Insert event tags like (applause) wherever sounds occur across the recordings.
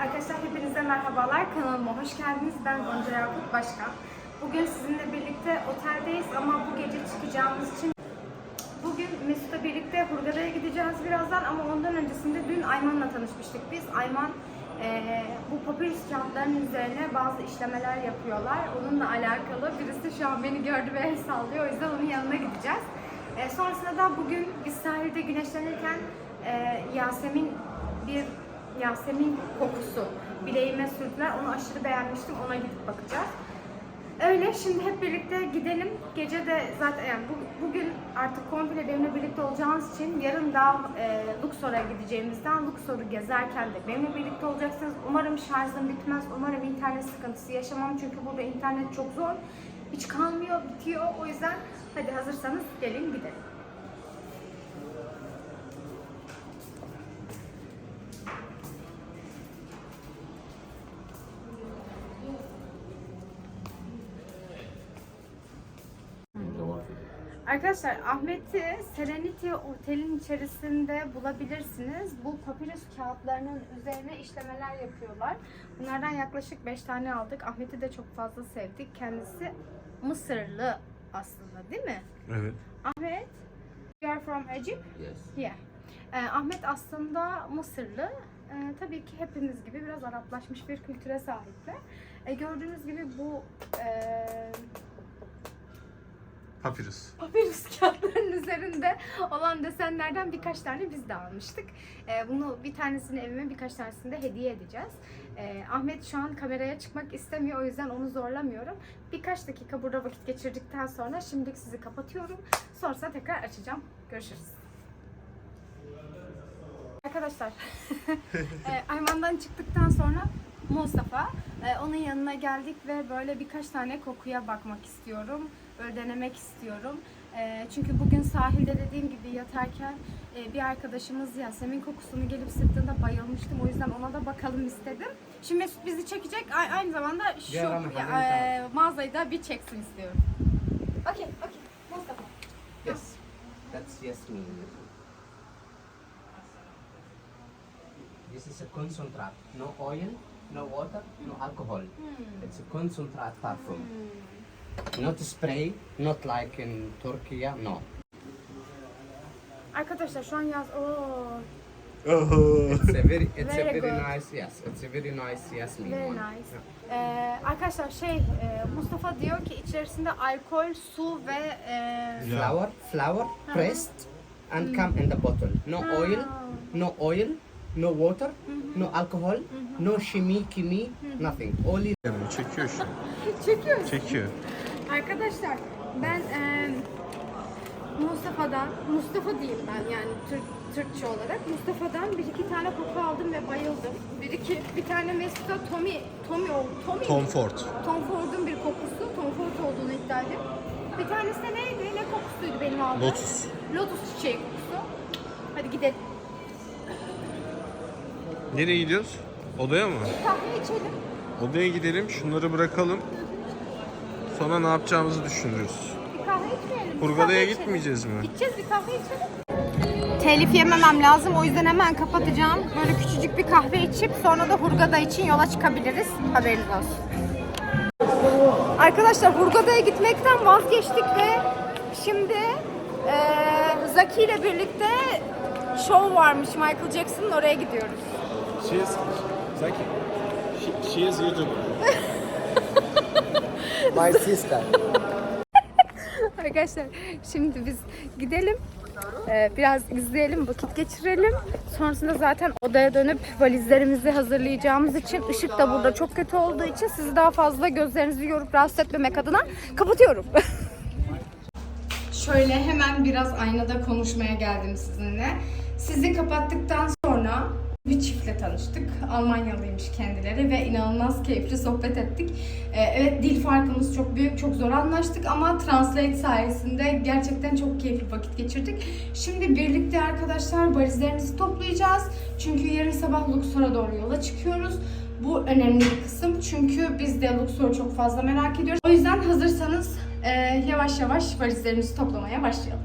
Arkadaşlar hepinize merhabalar. Kanalıma hoş geldiniz. Ben Gonca Yakup Başkan. Bugün sizinle birlikte oteldeyiz ama bu gece çıkacağımız için Bugün Mesut'la birlikte Hurgada'ya gideceğiz birazdan ama ondan öncesinde dün Ayman'la tanışmıştık biz. Ayman eee, bu papyrus kağıtlarının üzerine bazı işlemeler yapıyorlar. Onunla alakalı birisi şu an beni gördü ve el sallıyor. O yüzden onun yanına gideceğiz. Eee, sonrasında da bugün biz sahilde güneşlenirken eee, Yasemin bir Yasemin kokusu bileğime sürdüler. Onu aşırı beğenmiştim. Ona gidip bakacağız. Öyle şimdi hep birlikte gidelim. Gece de zaten yani bu- bugün artık komple benimle birlikte olacağınız için yarın daha e, Luxor'a gideceğimizden Luxor'u gezerken de benimle birlikte olacaksınız. Umarım şarjım bitmez. Umarım internet sıkıntısı yaşamam. Çünkü burada internet çok zor. Hiç kalmıyor, bitiyor. O yüzden hadi hazırsanız gelin gidelim. Arkadaşlar Ahmet'i Serenity Otel'in içerisinde bulabilirsiniz. Bu papyrus kağıtlarının üzerine işlemeler yapıyorlar. Bunlardan yaklaşık 5 tane aldık. Ahmet'i de çok fazla sevdik. Kendisi Mısırlı aslında değil mi? Evet. Ahmet, you are from Egypt? Yes. Yeah. Ee, Ahmet aslında Mısırlı. Ee, tabii ki hepimiz gibi biraz Araplaşmış bir kültüre sahipler. Ee, gördüğünüz gibi bu e, Papyrus. papyrus (laughs) kağıtlarının üzerinde olan desenlerden birkaç tane biz de almıştık. Ee, bunu bir tanesini evime birkaç tanesini de hediye edeceğiz. Ee, Ahmet şu an kameraya çıkmak istemiyor o yüzden onu zorlamıyorum. Birkaç dakika burada vakit geçirdikten sonra şimdilik sizi kapatıyorum. Sonrasında tekrar açacağım. Görüşürüz. Arkadaşlar, (laughs) e, Ayman'dan çıktıktan sonra Mustafa, e, onun yanına geldik ve böyle birkaç tane kokuya bakmak istiyorum. Böyle denemek istiyorum. E, çünkü bugün sahilde dediğim gibi yatarken e, bir arkadaşımız Yasemin kokusunu gelip sıktığında bayılmıştım. O yüzden ona da bakalım istedim. Şimdi Mesut bizi çekecek. A- aynı zamanda şu ya, hadi e, mağazayı da bir çeksin istiyorum. Okey, okey. Mustafa. Yes. That's Yasmin. This is a concentrate. No oil, no water, no alcohol. It's a concentrate perfume. Not spray, not like in Turkey, no. Arkadaşlar şu an yaz... Oo. It's a very, it's Very a very good. nice, yes, it's a very nice Yasmin Very one. nice. Ee, arkadaşlar şey e, Mustafa diyor ki içerisinde alkol, su ve e, Yeah. Flour, flour pressed and come in the bottle. No oil, no oil, no water, no alcohol, no shimi, kimi, nothing. Only Yani çekiyor şu an. çekiyoruz. (laughs) Çekiyor. Arkadaşlar ben e, Mustafa'dan, Mustafa diyeyim ben yani Türk, Türkçe olarak Mustafa'dan bir iki tane koku aldım ve bayıldım. Bir iki, bir tane Mesut'a Tommy, Tommy, oldu. Tommy Tom mi? Ford. Tom Ford'un bir kokusu, Tom Ford olduğunu iddia ediyorum. Bir tanesi de neydi? Ne kokusuydu benim aldığım? Lotus. Lotus çiçeği kokusu. Hadi gidelim. Nereye gidiyoruz? Odaya mı? Kahve içelim. Odaya gidelim, şunları bırakalım. Sonra ne yapacağımızı düşünürüz. Bir kahve içmeyelim. Bir Hurgada'ya içelim. gitmeyeceğiz mi? Gideceğiz bir kahve içelim. Telif yememem lazım. O yüzden hemen kapatacağım. Böyle küçücük bir kahve içip sonra da Hurgada için yola çıkabiliriz. Haberiniz olsun. Arkadaşlar Hurgada'ya gitmekten vazgeçtik ve şimdi eee Zaki ile birlikte show varmış Michael Jackson'ın oraya gidiyoruz. She is... Zaki. She, she is YouTuber. (laughs) my sister. (laughs) Arkadaşlar şimdi biz gidelim. Ee, biraz izleyelim, vakit geçirelim. Sonrasında zaten odaya dönüp valizlerimizi hazırlayacağımız için ışık da burada çok kötü olduğu için sizi daha fazla gözlerinizi yorup rahatsız etmemek adına kapatıyorum. (laughs) Şöyle hemen biraz aynada konuşmaya geldim sizinle. Sizi kapattıktan sonra bir çiftle tanıştık. Almanyalıymış kendileri ve inanılmaz keyifli sohbet ettik. Ee, evet dil farkımız çok büyük, çok zor anlaştık ama Translate sayesinde gerçekten çok keyifli vakit geçirdik. Şimdi birlikte arkadaşlar valizlerimizi toplayacağız. Çünkü yarın sabah Luxor'a doğru yola çıkıyoruz. Bu önemli bir kısım çünkü biz de Luxor'u çok fazla merak ediyoruz. O yüzden hazırsanız e, yavaş yavaş valizlerimizi toplamaya başlayalım.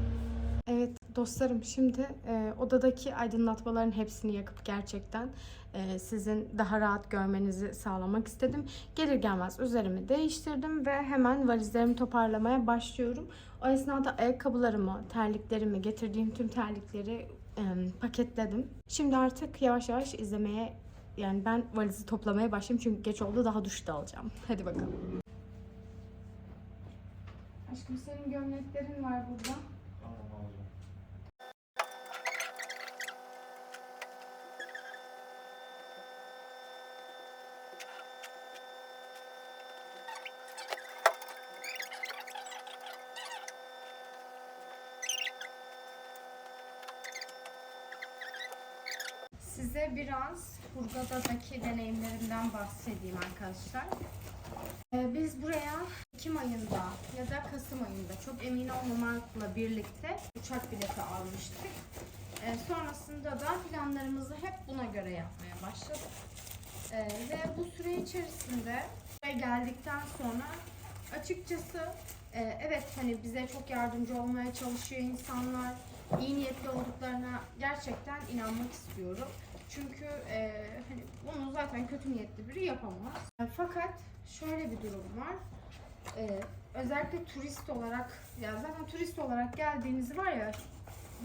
Evet dostlarım şimdi e, odadaki aydınlatmaların hepsini yakıp gerçekten e, sizin daha rahat görmenizi sağlamak istedim. Gelir gelmez üzerimi değiştirdim ve hemen valizlerimi toparlamaya başlıyorum. O esnada ayakkabılarımı, terliklerimi, getirdiğim tüm terlikleri e, paketledim. Şimdi artık yavaş yavaş izlemeye yani ben valizi toplamaya başlayayım çünkü geç oldu daha duşta alacağım. Hadi bakalım. Aşkım senin gömleklerin var burada. Size biraz Hurgada'daki deneyimlerimden bahsedeyim arkadaşlar. Ee, Biz buraya Ekim ayında ya da Kasım ayında çok emin olmamakla birlikte uçak bileti almıştık. Ee, Sonrasında da planlarımızı hep buna göre yapmaya başladık. Ee, Ve bu süre içerisinde buraya geldikten sonra açıkçası e, evet hani bize çok yardımcı olmaya çalışıyor insanlar. iyi niyetli olduklarına gerçekten inanmak istiyorum. Çünkü e, hani bunu zaten kötü niyetli biri yapamaz. E, Fakat şöyle bir durum var. E, özellikle turist olarak, ya zaten turist olarak geldiğinizi var ya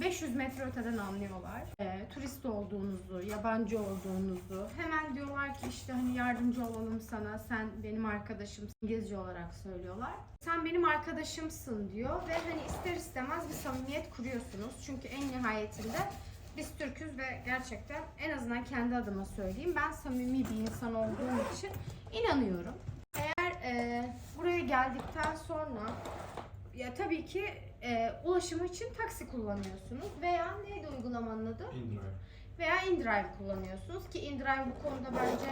500 metre öteden anlıyorlar. E, turist olduğunuzu, yabancı olduğunuzu. Hemen diyorlar ki işte hani yardımcı olalım sana, sen benim arkadaşımsın. İngilizce olarak söylüyorlar. Sen benim arkadaşımsın diyor ve hani ister istemez bir samimiyet kuruyorsunuz. Çünkü en nihayetinde biz Türk'üz ve gerçekten en azından kendi adıma söyleyeyim. Ben samimi bir insan olduğum için inanıyorum. Eğer e, buraya geldikten sonra ya tabii ki e, ulaşım için taksi kullanıyorsunuz veya neydi uygulamanın adı? Veya InDrive kullanıyorsunuz ki InDrive bu konuda bence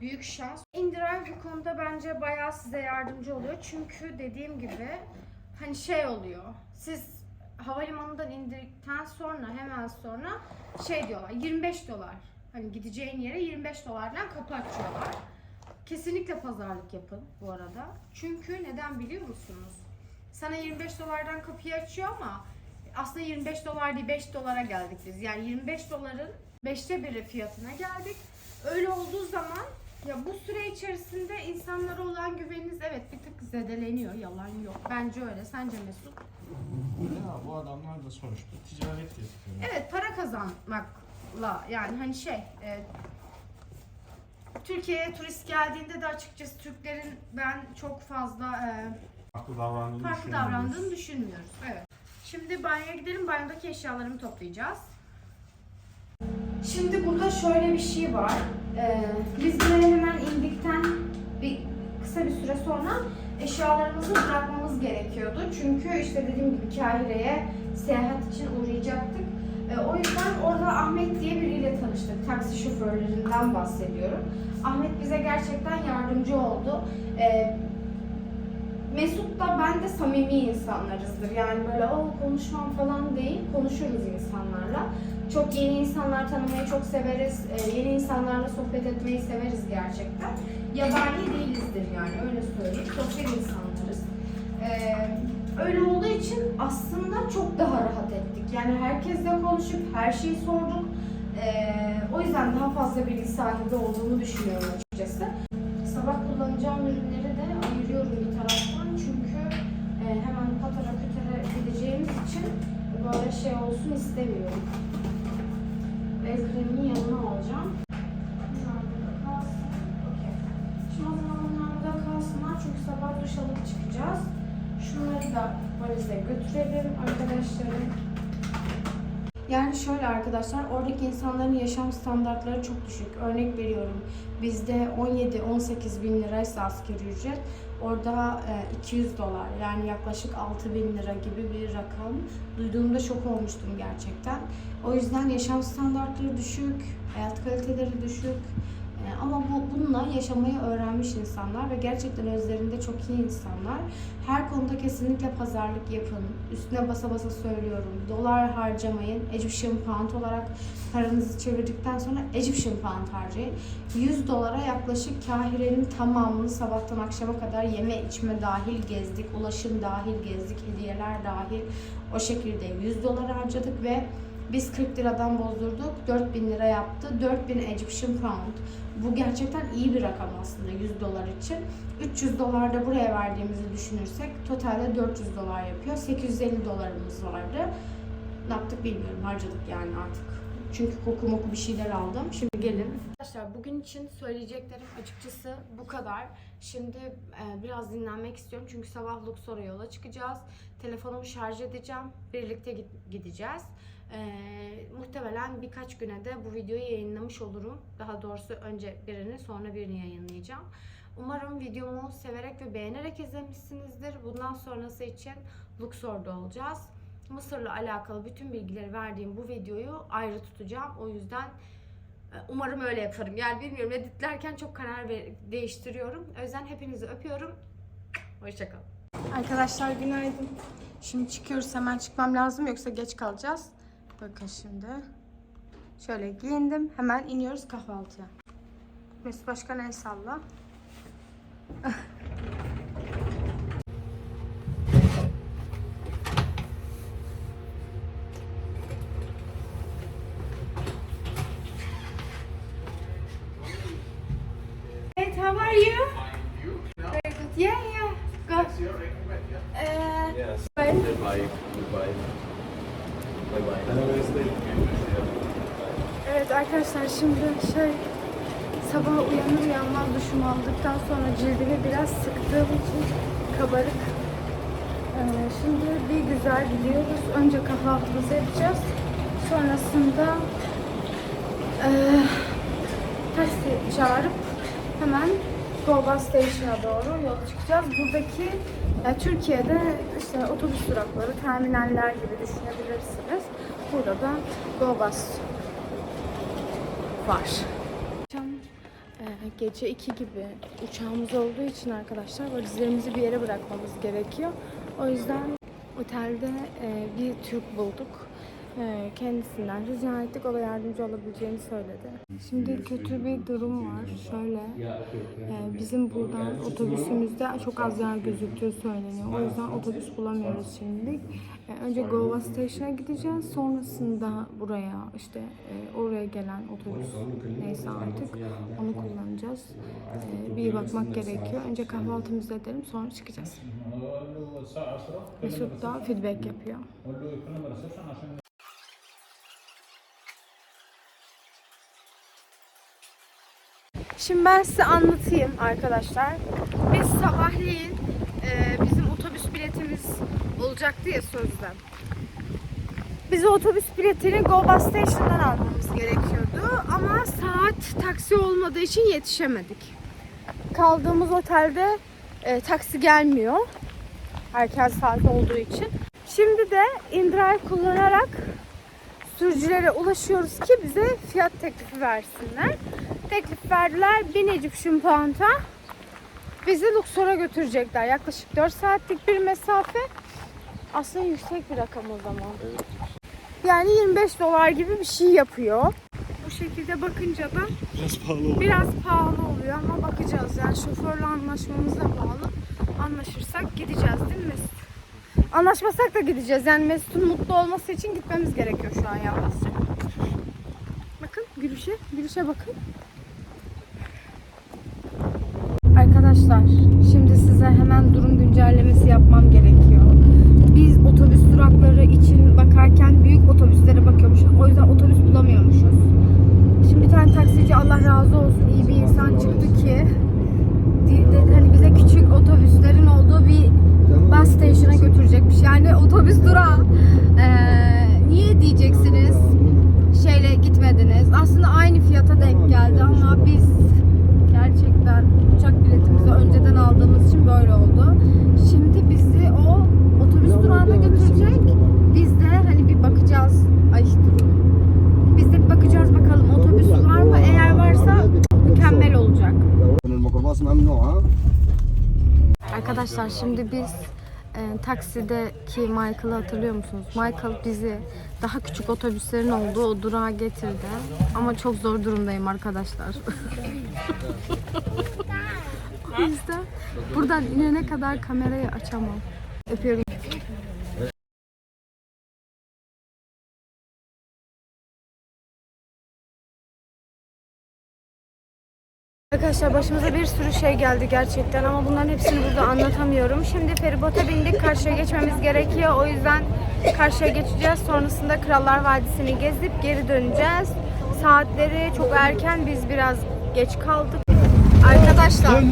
büyük şans. InDrive bu konuda bence bayağı size yardımcı oluyor. Çünkü dediğim gibi hani şey oluyor. Siz havalimanından indirdikten sonra hemen sonra şey diyorlar 25 dolar. Hani gideceğin yere 25 dolardan kapı açıyorlar. Kesinlikle pazarlık yapın bu arada. Çünkü neden biliyor musunuz? Sana 25 dolardan kapıyı açıyor ama aslında 25 dolar değil 5 dolara geldik biz. Yani 25 doların 5'te biri fiyatına geldik. Öyle olduğu zaman ya bu süre içerisinde insanlara olan evet bir tık zedeleniyor. Yalan yok. Bence öyle. Sence Mesut? Ya bu adamlar da sonuçta ticaret yapıyor. Evet para kazanmakla yani hani şey e, Türkiye'ye turist geldiğinde de açıkçası Türklerin ben çok fazla e, Farklı davrandığını farklı düşünmüyoruz. davrandığını düşünmüyoruz. Evet. Şimdi banyoya gidelim. Banyodaki eşyalarımı toplayacağız. Şimdi burada şöyle bir şey var. Ee, biz buraya hemen indikten bir kısa bir süre sonra eşyalarımızı bırakmamız gerekiyordu. Çünkü işte dediğim gibi Kahire'ye seyahat için uğrayacaktık. Ee, o yüzden orada Ahmet diye biriyle tanıştık. Taksi şoförlerinden bahsediyorum. Ahmet bize gerçekten yardımcı oldu. Ee, Mesut'la ben de samimi insanlarızdır. Yani böyle o konuşmam falan değil, konuşuruz insanlarla. Çok yeni insanlar tanımayı çok severiz. Ee, yeni insanlarla sohbet etmeyi severiz gerçekten. Yabani değilizdir yani öyle söyleyeyim. Sosyal insanlarız. Ee, öyle olduğu için aslında çok daha rahat ettik. Yani herkesle konuşup her şeyi sorduk. Ee, o yüzden daha fazla bilgi sahibi olduğumu düşünüyorum açıkçası. Sabah kullanacağım ürünleri de ayırıyorum bir taraftan çünkü e, hemen patara kütere gideceğimiz için böyle şey olsun istemiyorum. El kremini yanına alacağım. Burada kalsınlar çünkü sabah duş alıp çıkacağız. Şunları da valize götürelim arkadaşlarım. Yani şöyle arkadaşlar, oradaki insanların yaşam standartları çok düşük. Örnek veriyorum, bizde 17-18 bin liraysa asgari ücret, orada e, 200 dolar yani yaklaşık 6 bin lira gibi bir rakam. Duyduğumda şok olmuştum gerçekten. O yüzden yaşam standartları düşük, hayat kaliteleri düşük. E, Ama bu bununla yaşamayı öğrenmiş insanlar ve gerçekten özlerinde çok iyi insanlar. Her konuda kesinlikle pazarlık yapın. Üstüne basa basa söylüyorum. Dolar harcamayın. Egyptian pound olarak paranızı çevirdikten sonra Egyptian pound harcayın. 100 dolara yaklaşık Kahire'nin tamamını sabahtan akşama kadar yeme içme dahil gezdik. Ulaşım dahil gezdik. Hediyeler dahil. O şekilde 100 dolar harcadık ve Biz 40 liradan bozdurduk. 4000 lira yaptı. 4000 Egyptian pound. Bu gerçekten iyi bir rakam aslında 100 dolar için. 300 dolar da buraya verdiğimizi düşünürsek totalde 400 dolar yapıyor. 850 dolarımız vardı. Ne yaptık bilmiyorum. Harcadık yani artık. Çünkü koku moku bir şeyler aldım. Şimdi gelin. Arkadaşlar bugün için söyleyeceklerim açıkçası bu kadar. Şimdi e, biraz dinlenmek istiyorum. Çünkü sabah Luxor'a yola çıkacağız. Telefonumu şarj edeceğim. Birlikte gideceğiz. E, muhtemelen birkaç güne de bu videoyu yayınlamış olurum. Daha doğrusu önce birini sonra birini yayınlayacağım. Umarım videomu severek ve beğenerek izlemişsinizdir. Bundan sonrası için Luxor'da olacağız. Mısır'la alakalı bütün bilgileri verdiğim bu videoyu ayrı tutacağım. O yüzden e, umarım öyle yaparım. Yani bilmiyorum editlerken çok karar değiştiriyorum. O yüzden hepinizi öpüyorum. Hoşçakalın. Arkadaşlar günaydın. Şimdi çıkıyoruz hemen çıkmam lazım yoksa geç kalacağız. Bakın şimdi. Şöyle giyindim. Hemen iniyoruz kahvaltıya. Mesut Başkan el salla. (laughs) Hey, how are you? Very good. Yeah, yeah. Good. Uh, Yes. Bye. Goodbye. Goodbye. Bye bye. Have a nice day. Evet arkadaşlar şimdi şey sabah uyanmaz duşumu aldıktan sonra cildimi biraz sıktığım için kabarık. Ee, şimdi bir güzel gidiyoruz. Önce kahvaltımızı yapacağız. Sonrasında eee taksi çağırıp hemen Goba Station'a doğru yola çıkacağız. Buradaki ya Türkiye'de işte otobüs durakları, terminaller gibi düşünebilirsiniz. Burada da GoBus var. Gece 2 gibi uçağımız olduğu için arkadaşlar valizlerimizi bir yere bırakmamız gerekiyor. O yüzden otelde e, bir Türk bulduk. E, kendisinden rica ettik. O da yardımcı olabileceğini söyledi. Şimdi kötü bir durum var. Şöyle e, bizim buradan otobüsümüzde çok az yer gözüktüğü söyleniyor. O yüzden otobüs bulamıyoruz şimdilik. E, önce Goa Station'a gideceğiz. Sonrasında buraya işte e, oraya gelen otobüs neyse artık onu kullanacağız. Bir bakmak gerekiyor. Önce kahvaltımızı edelim sonra çıkacağız. Mesut da feedback yapıyor. Şimdi ben size anlatayım arkadaşlar. Biz sabahleyin e, bizim otobüs biletimiz olacaktı ya sözde. Biz otobüs biletini Go Bus Station'dan almamız gerekiyordu. Ama saat taksi olmadığı için yetişemedik. Kaldığımız otelde e, taksi gelmiyor. Erken saat olduğu için. Şimdi de InDrive kullanarak sürücülere ulaşıyoruz ki bize fiyat teklifi versinler. Teklif verdiler 1000 Egyptian Pound'a. Bizi Luxor'a götürecekler. Yaklaşık 4 saatlik bir mesafe. Aslında yüksek bir rakam o zaman. Yani 25 dolar gibi bir şey yapıyor. Bu şekilde bakınca da Biraz pahalı oldu. biraz pahalı oluyor ama bakacağız. Yani şoförle anlaşmamıza bağlı. Anlaşırsak gideceğiz değil mi Mesut? Anlaşmasak da gideceğiz. Yani Mesut'un mutlu olması için gitmemiz gerekiyor şu an yalnızca. Bakın gülüşe, gülüşe bakın. Arkadaşlar şimdi size hemen durum güncellemesi yapmam gerekiyor. Biz otobüs durakları için bakarken büyük otobüslere bakıyormuşuz. O yüzden otobüs bulamıyormuşuz. Şimdi bir tane taksici Allah razı olsun iyi bir insan çıktı ki dedi hani bize küçük otobüslerin olduğu bir bus station'a götürecekmiş. Yani otobüs durağı. Ee, niye diyeceksiniz? Şeyle gitmediniz. Aslında aynı fiyata denk geldi ama biz Arkadaşlar şimdi biz e, taksideki Michael'ı hatırlıyor musunuz? Michael bizi daha küçük otobüslerin olduğu o durağa getirdi. Ama çok zor durumdayım arkadaşlar. (laughs) o yüzden buradan inene kadar kamerayı açamam. Öpüyorum. Arkadaşlar başımıza bir sürü şey geldi gerçekten ama bunların hepsini burada anlatamıyorum. Şimdi feribota bindik karşıya geçmemiz gerekiyor. O yüzden karşıya geçeceğiz. Sonrasında Krallar Vadisi'ni gezip geri döneceğiz. Saatleri çok erken biz biraz geç kaldık. Arkadaşlar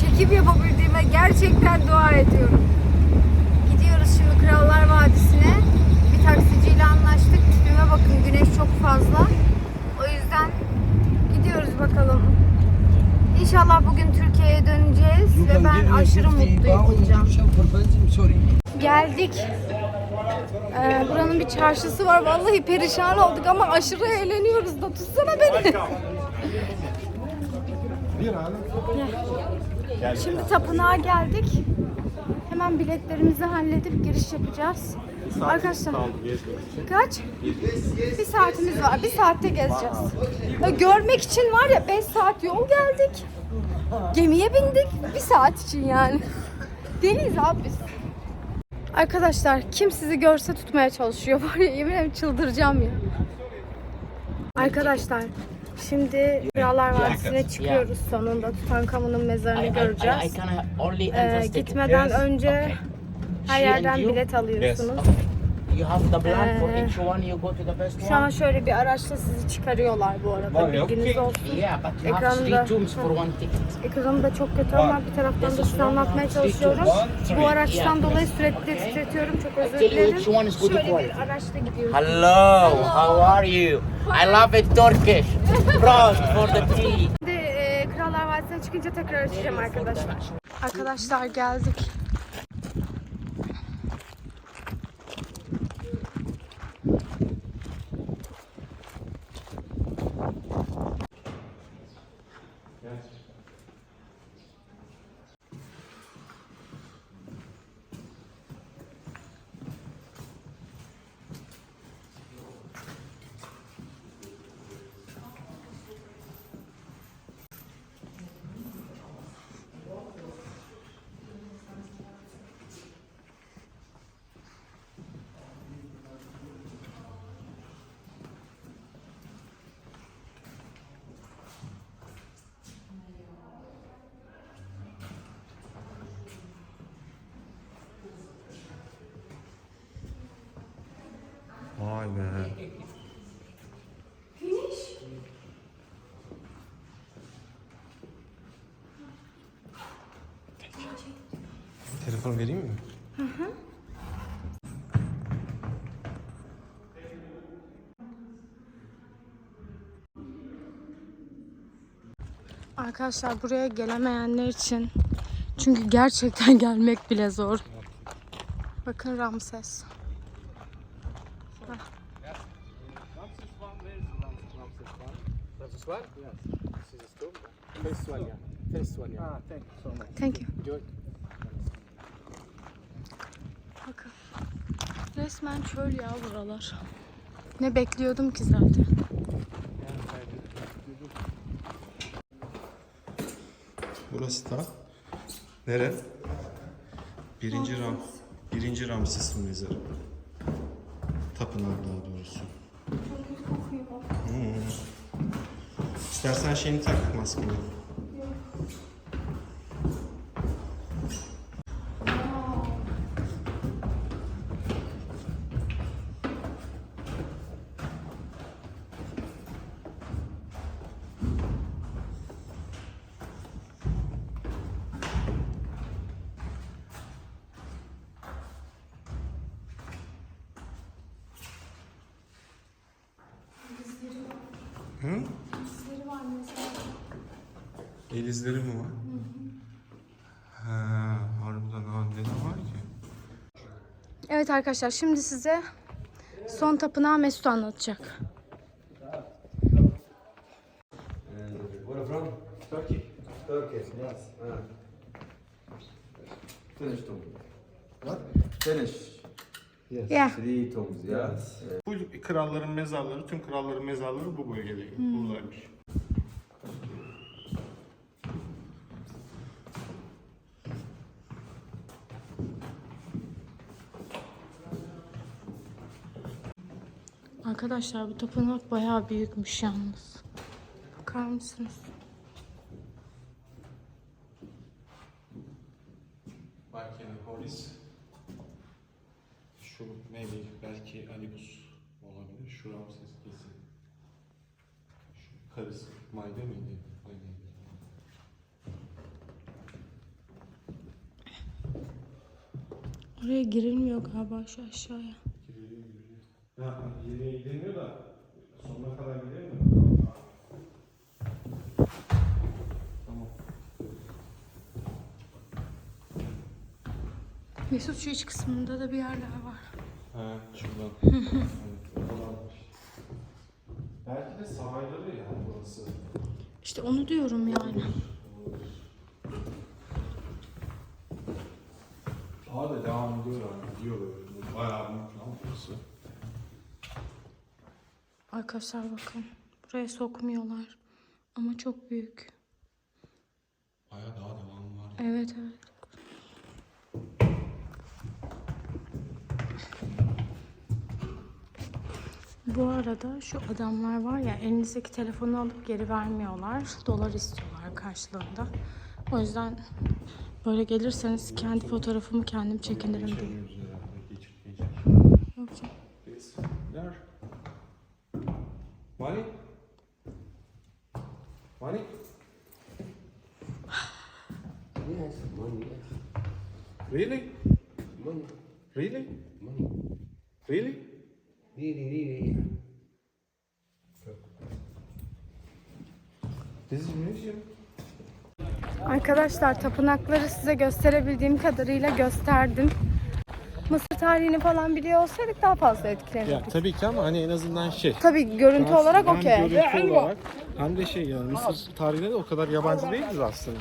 çekim yapabildiğime gerçekten dua ediyorum. Gidiyoruz şimdi Krallar Vadisi'ne. Bir taksiciyle anlaştık. Tipime bakın güneş çok fazla. O yüzden gidiyoruz bakalım. İnşallah bugün Türkiye'ye döneceğiz ve ben aşırı mutluyum olacağım. Geldik. Ee, buranın bir çarşısı var. Vallahi perişan olduk ama aşırı eğleniyoruz da tutsana beni. Gel. Şimdi tapınağa geldik. Hemen biletlerimizi halledip giriş yapacağız. Arkadaşlar kaç? Bir saatimiz var. Bir saatte gezeceğiz. Ya görmek için var ya 5 saat yol geldik. Gemiye bindik. Bir saat için yani. (laughs) Deliyiz abi biz. Arkadaşlar kim sizi görse tutmaya çalışıyor (laughs) var ya yemin ederim çıldıracağım ya. Arkadaşlar şimdi Krallar Vadisi'ne çıkıyoruz sonunda Tutankamon'un mezarını göreceğiz. Ee, gitmeden önce her yerden bilet alıyorsunuz. You have the plan for Uh, each one. You go to the best Şu an one. şöyle bir araçla sizi çıkarıyorlar bu arada bilginiz olsun. Yeah, but you have three tombs for one ticket. Ekranım da çok kötü ama bir taraftan da size anlatmaya çalışıyorum. Bu araçtan dolayı sürekli titretiyorum. Çok özür dilerim. Which one is good Şöyle quality? bir araçla gidiyoruz. Hello, how are you? I love it Turkish. Prost for the tea. Şimdi e, Krallar Vadisi'ne çıkınca tekrar açacağım arkadaşlar. Arkadaşlar geldik. Vay be. Telefon vereyim mi? Arkadaşlar buraya gelemeyenler için çünkü gerçekten (laughs) gelmek bile zor. Bakın Ramses. This one? Yes. This is the tomb. First one, yeah. First one, yeah. Ah, thank you so much. Thank you. Good. Bakın. Resmen çöl ya buralar. Ne bekliyordum ki zaten. Burası da nere? Birinci Ram, birinci Ramses'in mezarı. Tapınağı daha doğrusu. Hmm. İstersen şeyini tak maskeni. Ha, harbiden ha, neden var ki? Evet arkadaşlar şimdi size son tapınağı Mesut anlatacak. Where from? Turkey. Turkey, yes. Finish tomb. What? Finish. Yes. Yeah. Three tombs, yes. Bu kralların mezarları, tüm kralların mezarları bu bölgede, buradaymış. Arkadaşlar bu tapınak bayağı büyükmüş yalnız. Bakar mısınız? Belki Horis. Şu neydi? Belki Alibus olabilir. Şu Ramses kesin. Şu karısı Mayda mıydı? Mayda. Oraya girilmiyor galiba şu aşağıya. Ha, geriye gidemiyor da sonuna kadar gidemiyor. Tamam. Mesut şu iç kısmında da bir yerler var. Ha, şuradan. evet, oradanmış. Belki de sahilleri ya burası. İşte onu diyorum yani. Daha da devam ediyorlar. Gidiyor böyle. Bayağı büyük lan burası. Arkadaşlar bakın. Buraya sokmuyorlar. Ama çok büyük. Bayağı daha devam var. Evet evet. Bu arada şu adamlar var ya elinizdeki telefonu alıp geri vermiyorlar. Dolar istiyorlar karşılığında. O yüzden böyle gelirseniz kendi fotoğrafımı kendim çekinirim diye. Yok canım. Money? Money? Yes, money, yes. Really? Money, Really? money. Really? Really, really. This is museum. Arkadaşlar tapınakları size gösterebildiğim kadarıyla gösterdim. Mısır tarihini falan biliyor olsaydık daha fazla etkilenirdik. Ya tabii ki ama hani en azından şey. Tabii görüntü olarak Hem okey. görüntü olarak hem de şey yani Mısır tarihine de o kadar yabancı değiliz aslında.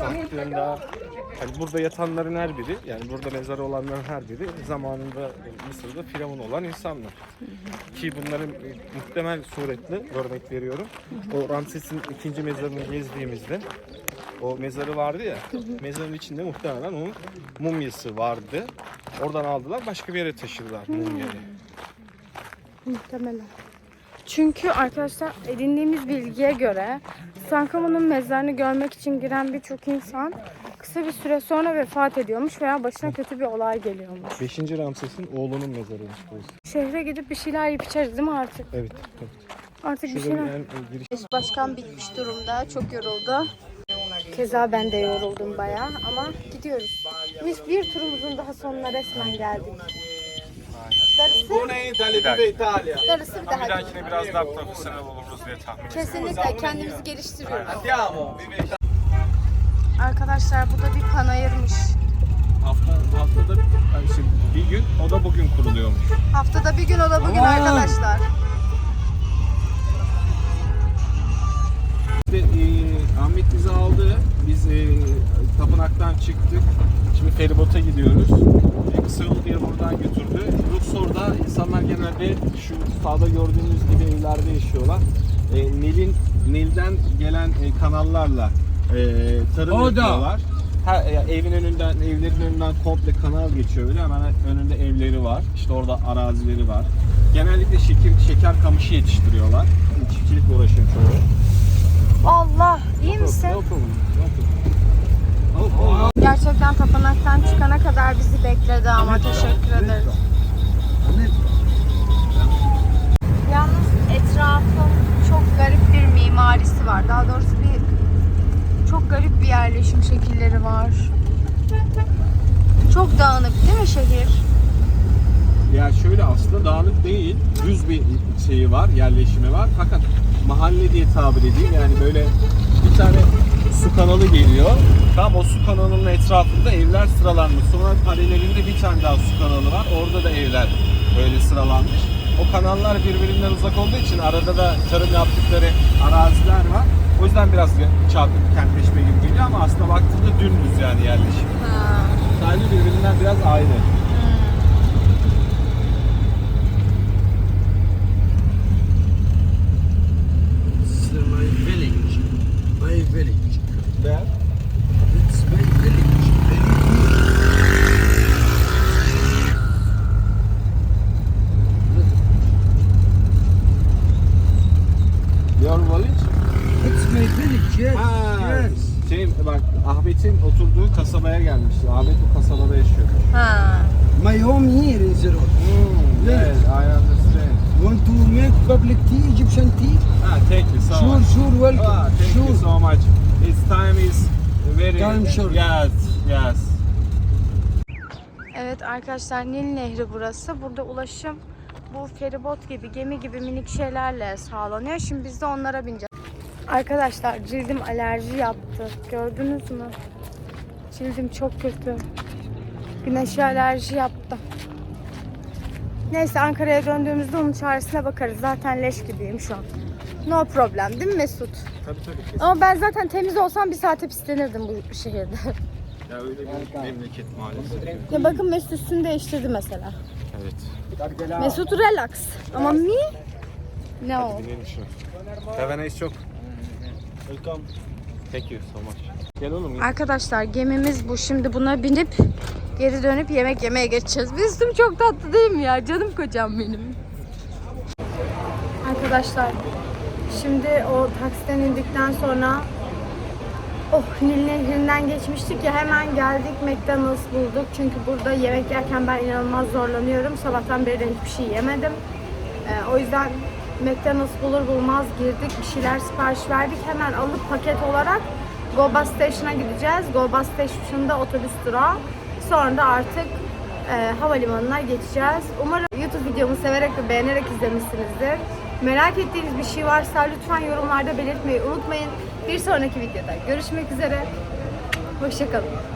Baktığında hani burada yatanların her biri yani burada mezarı olanların her biri zamanında Mısır'da firavun olan insanlar. Ki bunların muhtemel suretle örnek veriyorum. O Ramses'in ikinci mezarını gezdiğimizde o mezarı vardı ya. Mezarın içinde muhtemelen onun mumyası vardı. Oradan aldılar başka bir yere taşıdılar mumyayı. Muhtemelen. Çünkü arkadaşlar edindiğimiz bilgiye göre Tutankamon'un mezarını görmek için giren birçok insan kısa bir süre sonra vefat ediyormuş veya başına kötü bir olay geliyormuş. 5. Ramses'in oğlunun mezarıymış burası. Şehre gidip bir şeyler yiyip içeriz değil mi artık? Evet. evet. Artık bir Şurada bir şeyler. e, giriş. Başkan bitmiş durumda. Çok yoruldu. Keza ben de yoruldum bayağı ama gidiyoruz. Biz bir turumuzun daha sonuna resmen geldik. Darısı, darısı bir daha. dahakine biraz daha profesyonel oluruz diye tahmin Kesinlikle kendimizi geliştiriyoruz. Arkadaşlar bu da bir panayırmış. Hafta, haftada yani işte bir gün, o da bugün kuruluyormuş. Haftada bir gün o da bugün arkadaşlar. İşte e, Ahmet bizi aldı, biz e, tapınaktan çıktık. Şimdi feribota gidiyoruz. E, kısa yol diye buradan götürdü. Luxor'da insanlar genelde şu sağda gördüğünüz gibi evlerde yaşıyorlar. E, Nil'in Nil'den gelen e, kanallarla e, tarım yapıyorlar. Ha, e, evin önünden, evlerin önünden komple kanal geçiyor öyle hemen önünde evleri var. İşte orada arazileri var. Genellikle şeker, şeker kamışı yetiştiriyorlar. Çiftçilikle uğraşıyor çoğu. Allah iyi misin? No problem. No problem. Gerçekten tapınaktan çıkana kadar bizi bekledi ama teşekkür ederiz. Yalnız etrafın çok garip bir mimarisi var. Daha doğrusu bir garip bir yerleşim şekilleri var. Çok dağınık değil mi şehir? Ya şöyle aslında dağınık değil, düz bir şeyi var, yerleşimi var. Fakat mahalle diye tabir edeyim yani böyle bir tane su kanalı geliyor. Tam o su kanalının etrafında evler sıralanmış. Sonra paralelinde bir tane daha su kanalı var. Orada da evler böyle sıralanmış. O kanallar birbirinden uzak olduğu için arada da tarım yaptıkları araziler var. O yüzden biraz çarpık kentleşme gibi geliyor ama aslında baktığında dümdüz yani yerleşim. Sadece birbirinden biraz ayrı. It's uh, my village. My village. There. It's my village. Very good. Your village? It's my village, yes. Ha, Yes. Şey bak Ahmet'in oturduğu gelmişti. Ahmet bu kasabada yaşıyor. Ha. My home here in road. Hmm, yes, I understand. Want to make public tea, Egyptian tea? Ah, thank you so Sure, much. sure, welcome. Ah, thank sure. you so much. Its time is very Time short. Yes, yes. Evet arkadaşlar Nil Nehri burası. Burada ulaşım bu feribot gibi, gemi gibi minik şeylerle sağlanıyor. Şimdi biz de onlara bineceğiz. Arkadaşlar cildim alerji yaptı. Gördünüz mü? Cildim çok kötü. Güneşe alerji yaptı. Neyse Ankara'ya döndüğümüzde onun çaresine bakarız. Zaten leş gibiyim şu an. No problem değil mi Mesut? Tabii tabii kesin. Ama ben zaten temiz olsam bir saate pislenirdim bu şehirde. (laughs) Ya öyle bir memleket maalesef. ya bakın Mesut üstünü değiştirdi mesela. Evet. Mesut relax. Ama mi? Binelim şu. Have a nice job. Welcome. Thank you so much. Gel oğlum. gel. Arkadaşlar gemimiz bu. Şimdi buna binip geri dönüp yemek yemeye geçeceğiz. Mesut'um çok tatlı değil mi ya? Canım kocam benim. Arkadaşlar şimdi o taksiden indikten sonra Oh Nil Nehri'nden geçmiştik ya hemen geldik McDonald's bulduk. Çünkü burada yemek yerken ben inanılmaz zorlanıyorum. Sabahtan beri de hiçbir şey yemedim. Ee, o yüzden McDonald's bulur bulmaz girdik. Bir şeyler sipariş verdik. Hemen alıp paket olarak Go Bus Station'a gideceğiz. Go Bus Station'da otobüs durağı. Sonra da artık e, havalimanına geçeceğiz. Umarım YouTube videomu severek ve beğenerek izlemişsinizdir. Merak ettiğiniz bir şey varsa lütfen yorumlarda belirtmeyi unutmayın. Bir sonraki videoda görüşmek üzere. Hoşçakalın.